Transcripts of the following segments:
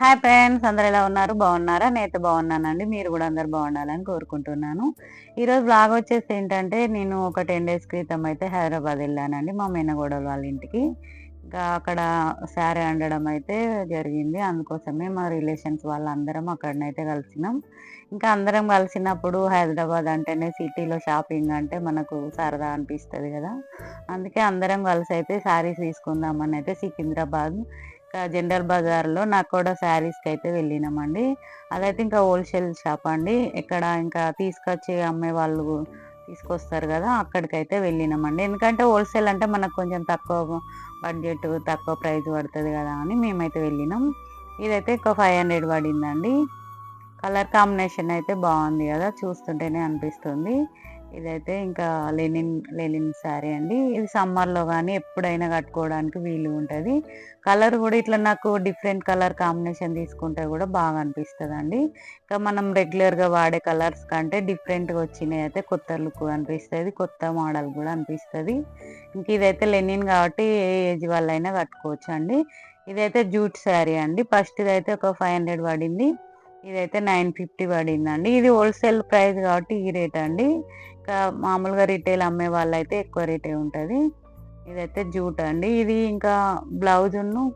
Hi friends అందరు ఎలా ఉన్నారు? బాగున్నారా? నేనైతే బాగున్నానండి. మీరు కూడా అందరు బాగుండాలని కోరుకుంటున్నాను. ఈరోజు బ్లాగ్ వచ్చేసి ఏంటంటే నేను ఒక టెన్ డేస్ క్రితం అయితే హైదరాబాద్ వెళ్ళానండి మా మేనగోడల వాళ్ళ ఇంటికి. ఇంకా అక్కడ శారీ అండడం అయితే జరిగింది. అందుకోసమే మా రిలేషన్స్ వాళ్ళందరం అక్కడనైతే కలిసినాం. ఇంకా అందరం కలిసినప్పుడు హైదరాబాద్ అంటేనే సిటీలో షాపింగ్ అంటే మనకు సరదా అనిపిస్తుంది కదా. అందుకే అందరం కలిసి అయితే శారీస్ తీసుకుందామని అయితే సికింద్రాబాద్ ఇంకా జనరల్ బజార్లో నాకు కూడా శారీస్కి అయితే వెళ్ళినామండి. అదైతే ఇంకా హోల్సేల్ షాప్ అండి. ఇక్కడ ఇంకా తీసుకొచ్చి అమ్మే వాళ్ళు తీసుకొస్తారు కదా అక్కడికైతే వెళ్ళినామండి. ఎందుకంటే హోల్సేల్ అంటే మనకు కొంచెం తక్కువ బడ్జెట్ తక్కువ ప్రైస్ పడుతుంది కదా అని మేమైతే వెళ్ళినాం. ఇదైతే ఒక ఫైవ్ హండ్రెడ్ పడిందండి. కలర్ కాంబినేషన్ అయితే బాగుంది కదా చూస్తుంటేనే అనిపిస్తుంది. ఇదైతే ఇంకా లెనిన్ లెనిన్ శారీ అండి. ఇది సమ్మర్లో కానీ ఎప్పుడైనా కట్టుకోవడానికి వీలు ఉంటుంది. కలర్ కూడా ఇట్లా నాకు డిఫరెంట్ కలర్ కాంబినేషన్ తీసుకుంటే కూడా బాగా అనిపిస్తుంది అండి ఇంకా మనం రెగ్యులర్గా వాడే కలర్స్ కంటే డిఫరెంట్గా వచ్చినాయి అయితే కొత్త లుక్ అనిపిస్తుంది కొత్త మోడల్ కూడా అనిపిస్తుంది. ఇంక ఇదైతే లెనిన్ కాబట్టి ఏ ఏజ్ వాళ్ళైనా కట్టుకోవచ్చు అండి ఇదైతే జూట్ శారీ అండి. ఫస్ట్ ఇదైతే ఒక ఫైవ్ హండ్రెడ్ పడింది. ఇదైతే నైన్ ఫిఫ్టీ పడిందండి. ఇది హోల్సేల్ ప్రైస్ కాబట్టి ఈ రేట్ అండి. మామూలుగా రిటైల్ అమ్మే వాళ్ళు అయితే ఎక్కువ రేటే ఉంటుంది. ఇదైతే జూట్ అండి. ఇది ఇంకా బ్లౌజును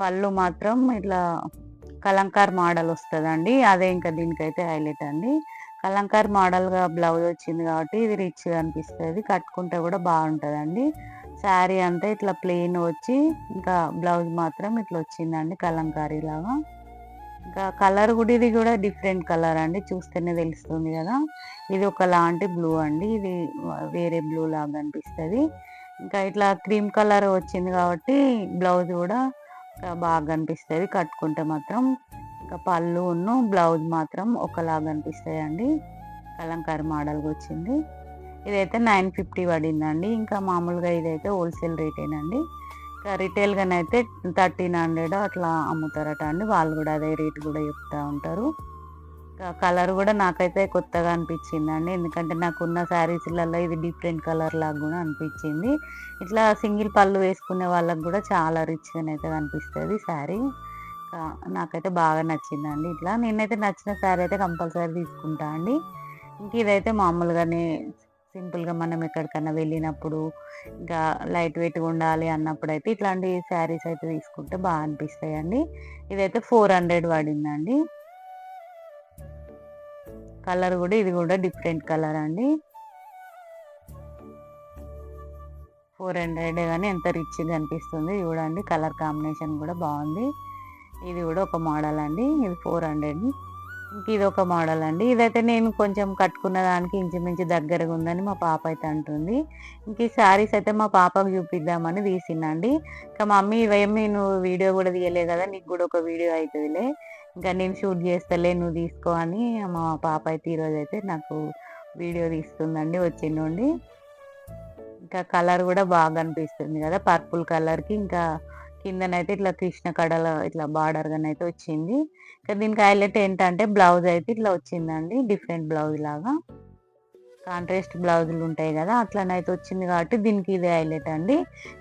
పళ్ళు మాత్రం ఇట్లా కలంకార్ మోడల్ వస్తుందండి. అదే ఇంకా దీనికైతే హైలైట్ అండి. కలంకార్ మోడల్గా బ్లౌజ్ వచ్చింది కాబట్టి ఇది రిచ్గా అనిపిస్తుంది. కట్టుకుంటే కూడా బాగుంటుందండి. శారీ అంతా ఇట్లా ప్లెయిన్ వచ్చి ఇంకా బ్లౌజ్ మాత్రం ఇట్లా వచ్చిందండి కలంకారీ లాగా ఇంకా కలర్ కూడా ఇది కూడా డిఫరెంట్ కలర్ అండి. చూస్తేనే తెలుస్తుంది కదా. ఇది ఒక లాంటి బ్లూ అండి. ఇది వేరే బ్లూ లాగా అనిపిస్తుంది. ఇంకా ఇట్లా క్రీమ్ కలర్ వచ్చింది కాబట్టి బ్లౌజ్ కూడా బాగా అనిపిస్తుంది. కట్టుకుంటే మాత్రం ఇంకా పళ్ళు ఉన్న బ్లౌజ్ మాత్రం ఒకలాగా అనిపిస్తాయి అండి కలంకారీ మోడల్గా వచ్చింది. ఇదైతే నైన్ ఫిఫ్టీ పడిందండి. ఇంకా మామూలుగా ఇదైతే హోల్సేల్ రేటేనండి. రిటైల్గానైతే థర్టీన్ హండ్రెడ్ అట్లా అమ్ముతారట అండి. వాళ్ళు కూడా అదే రేట్ కూడా చెప్తూ ఉంటారు. కలర్ కూడా నాకైతే కొత్తగా అనిపించింది అండి. ఎందుకంటే నాకున్న శారీస్లలో ఇది డిఫరెంట్ కలర్ లాగా కూడా అనిపించింది. ఇట్లా సింగిల్ పళ్ళు వేసుకునే వాళ్ళకి కూడా చాలా రిచ్గా అయితే కనిపిస్తుంది శారీ. నాకైతే బాగా నచ్చిందండి ఇట్లా. నేనైతే నచ్చిన శారీ అయితే కంపల్సరీ తీసుకుంటా అండి. ఇంక ఇదైతే మామూలుగానే సింపుల్గా మనం ఎక్కడికన్నా వెళ్ళినప్పుడు ఇంకా లైట్ వెయిట్గా ఉండాలి అన్నప్పుడు అయితే ఇట్లాంటి శారీస్ అయితే తీసుకుంటే బాగా అనిపిస్తాయి అండి ఇదైతే ఫోర్ హండ్రెడ్ పడిందండి. కలర్ కూడా ఇది కూడా డిఫరెంట్ కలర్ అండి. ఫోర్ హండ్రెడ్ కానీ ఎంత రిచ్గా అనిపిస్తుంది చూడండి. కలర్ కాంబినేషన్ కూడా బాగుంది. ఇది కూడా ఒక మోడల్ అండి. ఇది ఫోర్ హండ్రెడ్. ఇది ఒక మోడల్ అండి. ఇదైతే నేను కొంచెం కట్టుకున్న దానికి ఇంచుమించు దగ్గరగా ఉందని మా పాప అయితే అంటుంది. ఇంక ఈ శారీస్ అయితే మా పాపకు చూపిద్దామని తీసిందండి. ఇంకా మమ్మీ ఇవేమి నువ్వు వీడియో కూడా తీయలేదు కదా నీకు కూడా ఒక వీడియో అవుతుందిలే ఇంకా నేను షూట్ చేస్తలే నువ్వు తీసుకో అని మా పాప అయితే ఈరోజు అయితే నాకు వీడియో తీస్తుందండి వచ్చిండండి. ఇంకా కలర్ కూడా బాగా అనిపిస్తుంది కదా పర్పుల్ కలర్కి ఇంకా కిందనైతే ఇట్లా కృష్ణ కడల ఇట్లా బార్డర్గానైతే వచ్చింది. ఇంకా దీనికి హైలైట్ ఏంటంటే బ్లౌజ్ అయితే ఇట్లా వచ్చిందండి. డిఫరెంట్ బ్లౌజ్ లాగా. కాంట్రాస్ట్ బ్లౌజులు ఉంటాయి కదా అట్లనైతే వచ్చింది కాబట్టి దీనికి ఇదే హైలైట్ అండి.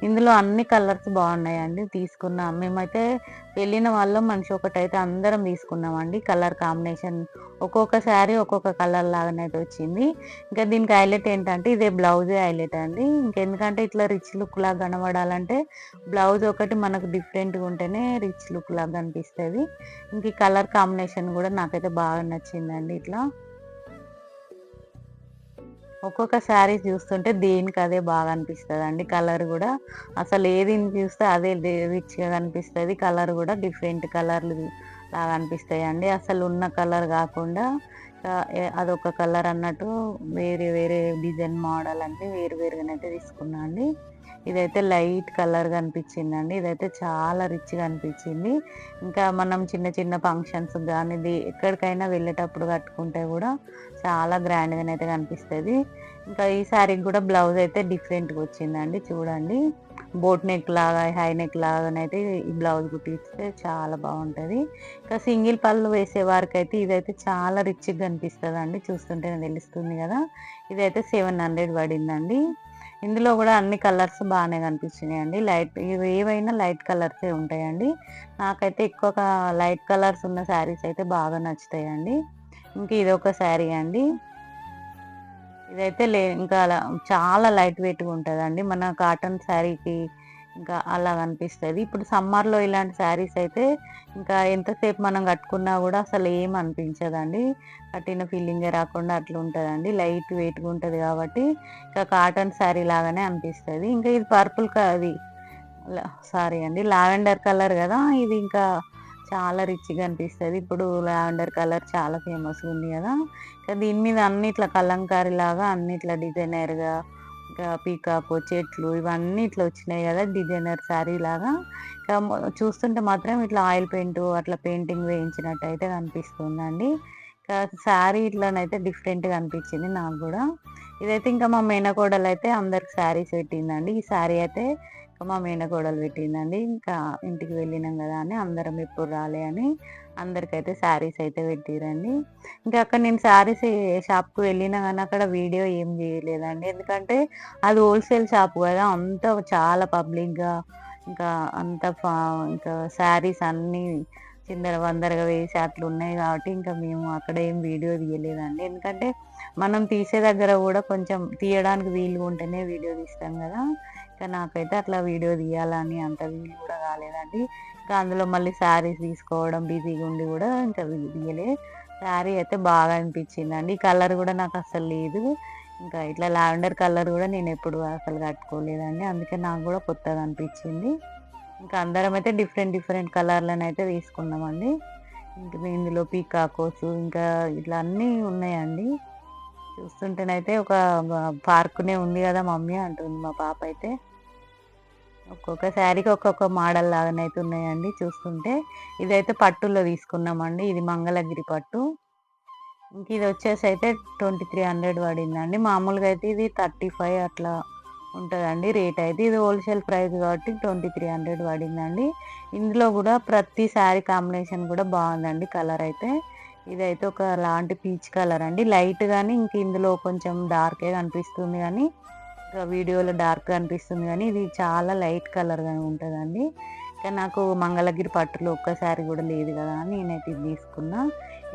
ఇందులో అన్ని కలర్స్ బాగున్నాయండి తీసుకున్నాం. మేమైతే వెళ్ళిన వాళ్ళం మనిషి ఒకటైతే అందరం తీసుకున్నామండి. కలర్ కాంబినేషన్ ఒక్కొక్క శారీ ఒక్కొక్క కలర్ లాగానైతే వచ్చింది. ఇంకా దీనికి హైలైట్ ఏంటంటే ఇదే బ్లౌజే హైలైట్ అండి. ఇంకెందుకంటే ఇట్లా రిచ్ లుక్ లాగా కనబడాలంటే బ్లౌజ్ ఒకటి మనకు డిఫరెంట్గా ఉంటేనే రిచ్ లుక్ లాగా కనిపిస్తుంది. ఇంక ఈ కలర్ కాంబినేషన్ కూడా నాకైతే బాగా నచ్చిందండి ఇట్లా. ఒక్కొక్క శారీ చూస్తుంటే దేనికి అదే బాగా అనిపిస్తుంది అండి కలర్ కూడా అసలు ఏది చూస్తే అదే రిచ్గా కనిపిస్తుంది కలర్ కూడా డిఫరెంట్ కలర్లు లాగా అనిపిస్తాయి అండి అసలు ఉన్న కలర్ కాకుండా అదొక కలర్ అన్నట్టు వేరే వేరే డిజైన్ మోడల్ అంటే వేరు వేరుగానైతే తీసుకున్నా అండి. ఇదైతే లైట్ కలర్ కనిపించిందండి. ఇదైతే చాలా రిచ్గా అనిపించింది ఇంకా మనం చిన్న చిన్న ఫంక్షన్స్ కానీ ఇది ఎక్కడికైనా వెళ్ళేటప్పుడు కట్టుకుంటే కూడా చాలా గ్రాండ్గా అయితే కనిపిస్తుంది. ఇంకా ఈ శారీకి కూడా బ్లౌజ్ అయితే డిఫరెంట్గా వచ్చిందండి. చూడండి. బోట్ నెక్ లాగా హై నెక్ లాగానైతే ఈ బ్లౌజ్ కుట్టిస్తే చాలా బాగుంటుంది. ఇంకా సింగిల్ పళ్ళు వేసేవారికి అయితే ఇదైతే చాలా రిచ్గా కనిపిస్తుంది అండి చూస్తుంటే తెలుస్తుంది కదా. ఇదైతే సెవెన్ హండ్రెడ్ పడిందండి. ఇందులో కూడా అన్ని కలర్స్ బాగానే కనిపించినాయండి లైట్ ఇవి ఏవైనా లైట్ కలర్సే ఉంటాయండి. నాకైతే ఎక్కువ లైట్ కలర్స్ ఉన్న శారీస్ అయితే బాగా నచ్చుతాయండి. ఇంక ఇది ఒక శారీ అండి. ఇదైతే లే ఇంకా అలా చాలా లైట్ వెయిట్గా ఉంటుందండి. మన కాటన్ శారీకి ఇంకా అలా అనిపిస్తుంది. ఇప్పుడు సమ్మర్లో ఇలాంటి శారీస్ అయితే ఇంకా ఎంతసేపు మనం కట్టుకున్నా కూడా అసలు ఏం అనిపించదండి. కట్టిన ఫీలింగే రాకుండా అట్లా ఉంటుందండి. లైట్ వెయిట్గా ఉంటుంది కాబట్టి ఇంకా కాటన్ శారీ లాగానే అనిపిస్తుంది. ఇంకా ఇది పర్పుల్ అది సారీ అండి లావెండర్ కలర్ కదా ఇది ఇంకా చాలా రిచ్గా అనిపిస్తుంది. ఇప్పుడు లావెండర్ కలర్ చాలా ఫేమస్గా ఉంది కదా. ఇంకా దీని మీద అన్ని ఇట్లా కలంకారీ లాగా అన్ని ఇట్లా డిజైనర్గా ఇంకా పీకాక్ చెట్లు ఇవన్నీ ఇట్లా వచ్చినాయి కదా డిజైనర్ శారీ లాగా. ఇంకా చూస్తుంటే మాత్రం ఇట్లా ఆయిల్ పెయింట్ అట్లా పెయింటింగ్ వేయించినట్టు అయితే కనిపిస్తుందండి. ఇంకా శారీ ఇట్లానైతే డిఫరెంట్గా అనిపించింది నాకు కూడా. ఇదైతే ఇంకా మా మేనకోడలు అయితే అందరికి శారీస్ పెట్టిందండి. ఈ శారీ అయితే మా మేనకోడలు పెట్టిందండి. ఇంకా ఇంటికి వెళ్ళినాం కదా అని అందరం ఎప్పుడు రాలే అని అందరికైతే శారీస్ అయితే పెట్టిరండి. ఇంకా అక్కడ నేను శారీస్ షాప్కి వెళ్ళినా కానీ అక్కడ వీడియో ఏం చేయలేదండి. ఎందుకంటే అది హోల్సేల్ షాప్ కదా అంత చాలా పబ్లిక్గా ఇంకా అంత ఇంకా శారీస్ అన్నీ చిందర వందరగా వేసి అట్లా ఉన్నాయి కాబట్టి ఇంకా మేము అక్కడ ఏం వీడియో తీయలేదండి. ఎందుకంటే మనం తీసే దగ్గర కూడా కొంచెం తీయడానికి వీలుగా ఉంటేనే వీడియో తీస్తాం కదా. ఇంకా నాకైతే అట్లా వీడియో తీయాలని అంత వీలు కూడా కాలేదండి. ఇంకా అందులో మళ్ళీ శారీస్ తీసుకోవడం బిజీగా ఉండి కూడా ఇంకా తీయలే. శారీ అయితే బాగా అనిపించిందండి. కలర్ కూడా నాకు అసలు లేదు. ఇంకా ఇట్లా లావెండర్ కలర్ కూడా నేను ఎప్పుడు అసలు కట్టుకోలేదండి. అందుకే నాకు కూడా కొత్తగా అనిపించింది. ఇంకా అందరం అయితే డిఫరెంట్ డిఫరెంట్ కలర్లను అయితే తీసుకున్నామండి. ఇంకా ఇందులో పీకాకోస్ ఇంకా ఇట్లా అన్నీ ఉన్నాయండి. చూస్తుంటేనైతే ఒక పార్కునే ఉంది కదా మమ్మీ అంటుంది మా పాప అయితే. ఒక్కొక్క శారీకి ఒక్కొక్క మోడల్ లాగానైతే ఉన్నాయండి చూస్తుంటే. ఇదైతే పట్టులో తీసుకున్నామండి ఇది మంగళగిరి పట్టు. ఇంక ఇది వచ్చేసి అయితే ట్వంటీ త్రీ హండ్రెడ్ పడిందండి. మామూలుగా అయితే ఇది థర్టీ ఫైవ్ అట్లా ఉంటుందండి రేట్ అయితే. ఇది హోల్సేల్ ప్రైస్ కాబట్టి ట్వంటీ త్రీ హండ్రెడ్ పడిందండి. ఇందులో కూడా ప్రతి శారీ కాంబినేషన్ కూడా బాగుందండి కలర్ అయితే. ఇదైతే ఒక లాంటి పీచ్ కలర్ అండి. లైట్ కానీ ఇంక ఇందులో కొంచెం డార్కే కనిపిస్తుంది కానీ ఇంకా వీడియోలో డార్క్ అనిపిస్తుంది కానీ ఇది చాలా లైట్ కలర్గా ఉంటుందండి. కానీ నాకు మంగళగిరి పట్టులో ఒక్కసారి కూడా లేదు కదా అని నేనైతే ఇది తీసుకున్నా.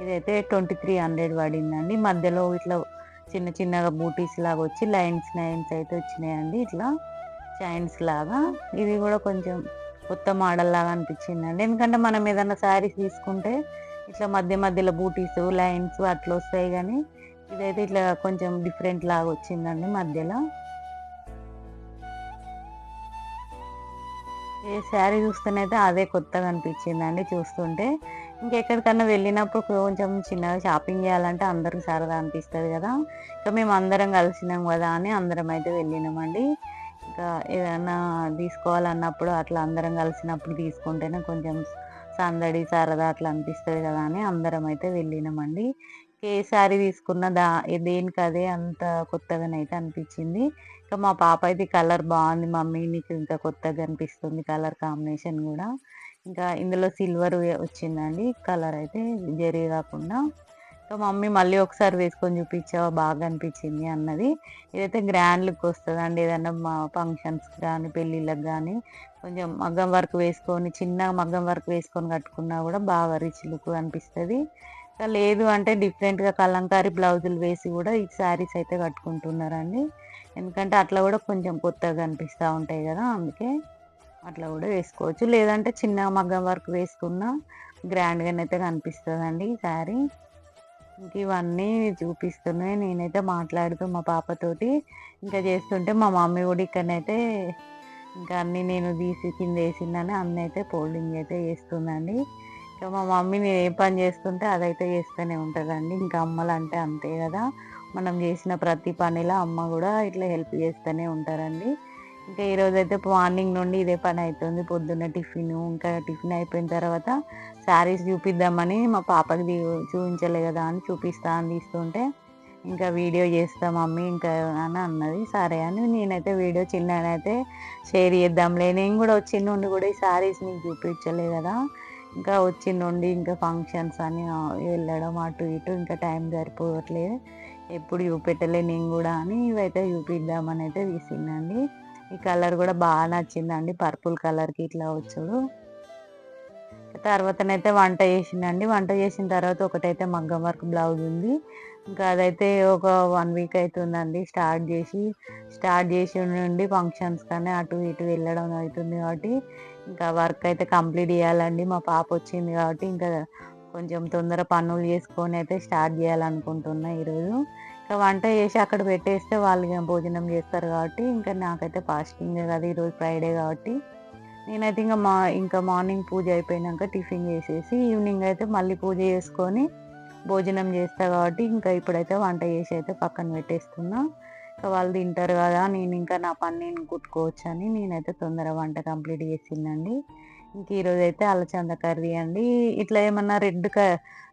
ఇదైతే ట్వంటీ త్రీ హండ్రెడ్ పడిందండి. మధ్యలో ఇట్లా చిన్న చిన్నగా బూటీస్ లాగా వచ్చి లైన్స్ లైన్స్ అయితే వచ్చినాయండి ఇట్లా. చైన్స్ లాగా. ఇది కూడా కొంచెం కొత్త మోడల్ లాగా అనిపించిందండి. ఎందుకంటే మనం ఏదైనా శారీస్ తీసుకుంటే ఇట్లా మధ్య మధ్యలో బూటీస్ లైన్స్ అట్లా వస్తాయి కానీ ఇదైతే ఇట్లా కొంచెం డిఫరెంట్ లాగా వచ్చిందండి మధ్యలో. ఏ శారీ చూస్తేనైతే అదే కొత్తగా అనిపించిందండి చూస్తుంటే. ఇంకెక్కడికన్నా వెళ్ళినప్పుడు కొంచెం చిన్నగా షాపింగ్ చేయాలంటే అందరికి సరదా అనిపిస్తుంది కదా. ఇంకా మేము అందరం కలిసినాం కదా అని అందరం అయితే వెళ్ళినామండి. ఇంకా ఏదైనా తీసుకోవాలన్నప్పుడు అట్లా అందరం కలిసినప్పుడు తీసుకుంటేనే కొంచెం సందడి సరదా అట్లా అనిపిస్తుంది కదా అని అందరం అయితే వెళ్ళినామండి. ఏ శారీ తీసుకున్న దా దేనికి అదే అంత కొత్తగానైతే అనిపించింది. ఇంకా మా పాప అయితే కలర్ బాగుంది మమ్మీ నీకు ఇంకా కొత్తగా అనిపిస్తుంది కలర్ కాంబినేషన్ కూడా. ఇంకా ఇందులో సిల్వర్ వచ్చిందండి కలర్ అయితే జరీ కాకుండా. సో మమ్మీ మళ్ళీ ఒకసారి వేసుకొని చూపించావా? బాగా అనిపించింది అన్నది. ఇదైతే గ్రాండ్ లుక్ వస్తుందండి. ఏదైనా మా ఫంక్షన్స్ కానీ పెళ్ళిళ్ళకి కానీ కొంచెం మగ్గం వర్క్ వేసుకొని చిన్న మగ్గం వర్క్ వేసుకొని కట్టుకున్నా కూడా బాగా రిచ్ లుక్ అనిపిస్తుంది. లేదు అంటే డిఫరెంట్గా కలంకారీ బ్లౌజులు వేసి కూడా ఈ శారీస్ అయితే కట్టుకుంటున్నారండి. ఎందుకంటే అట్లా కూడా కొంచెం కొత్తగా అనిపిస్తూ ఉంటాయి కదా అందుకే అట్లా కూడా వేసుకోవచ్చు. లేదంటే చిన్న మగ్గం వర్క్ వేసుకున్న గ్రాండ్గానైతే కనిపిస్తుందండి ఈ శారీ ఇంక ఇవన్నీ చూపిస్తున్నాయి నేనైతే మాట్లాడుతూ మా పాపతోటి ఇంకా చేస్తుంటే మా మమ్మీ కూడా ఇక్కడనైతే ఇంకా అన్నీ నేను తీసి కింద వేసిందని అన్నీ అయితే ఫోల్డింగ్ అయితే చేస్తుందండి. ఇంకా మా మమ్మీ నేను ఏ పని చేస్తుంటే అదైతే చేస్తూనే ఉంటుందండి. ఇంకా అమ్మలు అంటే అంతే కదా. మనం చేసిన ప్రతి పనిలో అమ్మ కూడా ఇట్లా హెల్ప్ చేస్తూనే ఉంటారండి. ఇంకా ఈరోజు అయితే మార్నింగ్ నుండి ఇదే పని అవుతుంది పొద్దున్న టిఫిన్ ఇంకా టిఫిన్ అయిపోయిన తర్వాత శారీస్ చూపిద్దామని మా పాపకి చూపించలే కదా అని చూపిస్తా అని తీస్తుంటే ఇంకా వీడియో చేస్తా మమ్మీ ఇంకా అని అన్నది. సరే అని నేనైతే వీడియో చిన్ననైతే షేర్ చేద్దాంలే. నేను కూడా వచ్చిన నుండి కూడా ఈ శారీస్ నీకు చూపించలే కదా. ఇంకా వచ్చిన నుండి ఇంకా ఫంక్షన్స్ అని వెళ్ళడం అటు ఇటు ఇంకా టైం సరిపోవట్లేదు. ఎప్పుడు చూపెట్టలే నేను కూడా అని ఇవైతే చూపిద్దామని అయితే తీసిందండి. ఈ కలర్ కూడా బాగా నచ్చిందండి. పర్పుల్ కలర్కి ఇట్లా వచ్చాడు. తర్వాతనైతే వంట చేసిందండి వంట చేసిన తర్వాత ఒకటైతే మగ్గం వర్క్ బ్లౌజ్ ఉంది. ఇంకా అదైతే ఒక వన్ వీక్ అవుతుందండి స్టార్ట్ చేసి. స్టార్ట్ చేసి నుండి ఫంక్షన్స్ కానీ అటు ఇటు వెళ్ళడం అవుతుంది కాబట్టి ఇంకా వర్క్ అయితే కంప్లీట్ చేయాలండి. మా పాప వచ్చింది కాబట్టి ఇంకా కొంచెం తొందర పనులు చేసుకొని అయితే స్టార్ట్ చేయాలనుకుంటున్నా ఈరోజు. ఇంకా వంట చేసి అక్కడ పెట్టేస్తే వాళ్ళు ఇక భోజనం చేస్తారు కాబట్టి ఇంకా నాకైతే ఫాస్టింగ్ కదా ఈరోజు ఫ్రైడే కాబట్టి. నేనైతే ఇంకా మా ఇంకా మార్నింగ్ పూజ అయిపోయినాక టిఫిన్ చేసేసి ఈవినింగ్ అయితే మళ్ళీ పూజ చేసుకొని భోజనం చేస్తా కాబట్టి ఇంకా ఇప్పుడైతే వంట చేసి అయితే పక్కన పెట్టేస్తున్నా. ఇంకా వాళ్ళు తింటారు కదా నేను ఇంకా నా పని నేను కుట్టుకోవచ్చు అని నేనైతే తొందర వంట కంప్లీట్ చేసిందండి. ఇంక ఈరోజు అయితే అలచంద కర్రీ అండి. ఇట్లా ఏమన్నా రెడ్ క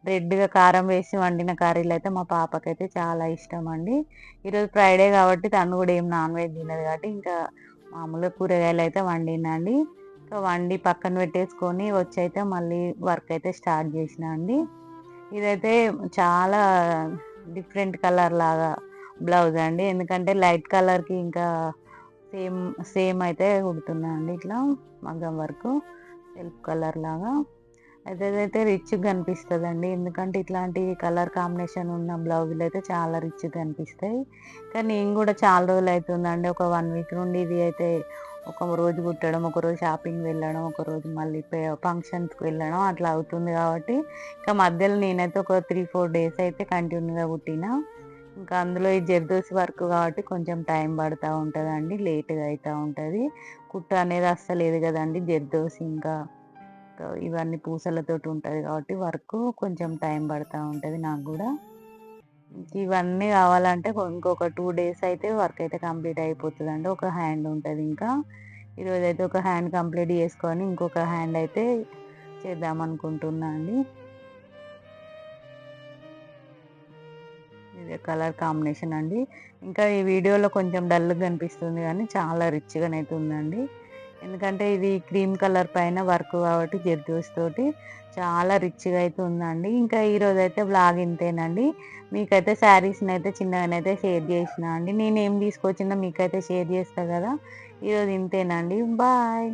రెడ్గా కారం వేసి వండిన కర్రీలు అయితే మా పాపకైతే చాలా ఇష్టం అండి ఈరోజు ఫ్రైడే కాబట్టి తను కూడా ఏం నాన్ వెజ్ తినదు కాబట్టి ఇంకా మామూలుగా కూరగాయలు అయితే వండినండి ఇంకా వండి పక్కన పెట్టేసుకొని వచ్చి అయితే మళ్ళీ వర్క్ అయితే స్టార్ట్ చేసిన అండి. ఇదైతే చాలా డిఫరెంట్ కలర్ లాగా బ్లౌజ్ అండి. ఎందుకంటే లైట్ కలర్కి ఇంకా సేమ్ సేమ్ అయితే కుడుతున్నా అండి ఇట్లా మగ్గం వర్క్. తెలుపు కలర్ లాగా. అయితే రిచ్గా కనిపిస్తుంది అండి ఎందుకంటే ఇట్లాంటి కలర్ కాంబినేషన్ ఉన్న బ్లౌజులు అయితే చాలా రిచ్గా కనిపిస్తాయి కానీ నేను కూడా చాలా రోజులు అవుతుందండి. ఒక వన్ వీక్ నుండి ఇది అయితే ఒక రోజు కుట్టడం ఒక రోజు షాపింగ్ వెళ్ళడం ఒక రోజు మళ్ళీ ఫంక్షన్స్కి వెళ్ళడం అట్లా అవుతుంది కాబట్టి ఇంకా మధ్యలో నేనైతే ఒక త్రీ ఫోర్ డేస్ అయితే కంటిన్యూగా కుట్టిన. ఇంకా అందులో ఈ జర్దోసి వర్క్ కాబట్టి కొంచెం టైం పడుతూ ఉంటుందండి. లేట్గా అవుతూ ఉంటుంది. కుట్ట అనేది అస్సలేదు కదండి. జర్దోసి ఇంకా ఇవన్నీ పూసలతోటి ఉంటుంది కాబట్టి వర్క్ కొంచెం టైం పడుతూ ఉంటుంది నాకు కూడా. ఇవన్నీ కావాలంటే ఇంకొక టూ డేస్ అయితే వర్క్ అయితే కంప్లీట్ అయిపోతుంది అండి ఒక హ్యాండ్ ఉంటుంది ఇంకా. ఈరోజు అయితే ఒక హ్యాండ్ కంప్లీట్ చేసుకొని ఇంకొక హ్యాండ్ అయితే చేద్దాం అనుకుంటున్నా అండి. కలర్ కాంబినేషన్ అండి. ఇంకా ఈ వీడియోలో కొంచెం డల్గా కనిపిస్తుంది కానీ చాలా రిచ్గానైతే ఉందండి ఎందుకంటే ఇది క్రీమ్ కలర్ పైన వర్క్ కాబట్టి జర్దోస్ తోటి చాలా రిచ్గా అయితే ఉందండి. ఇంకా ఈరోజు అయితే బ్లాగ్ ఇంతేనండి. మీకైతే శారీస్ని అయితే చిన్నగానైతే షేర్ చేసిన అండి. నేను ఏం తీసుకొచ్చినా మీకైతే షేర్ చేస్తా కదా. ఈరోజు ఇంతేనండి. బాయ్.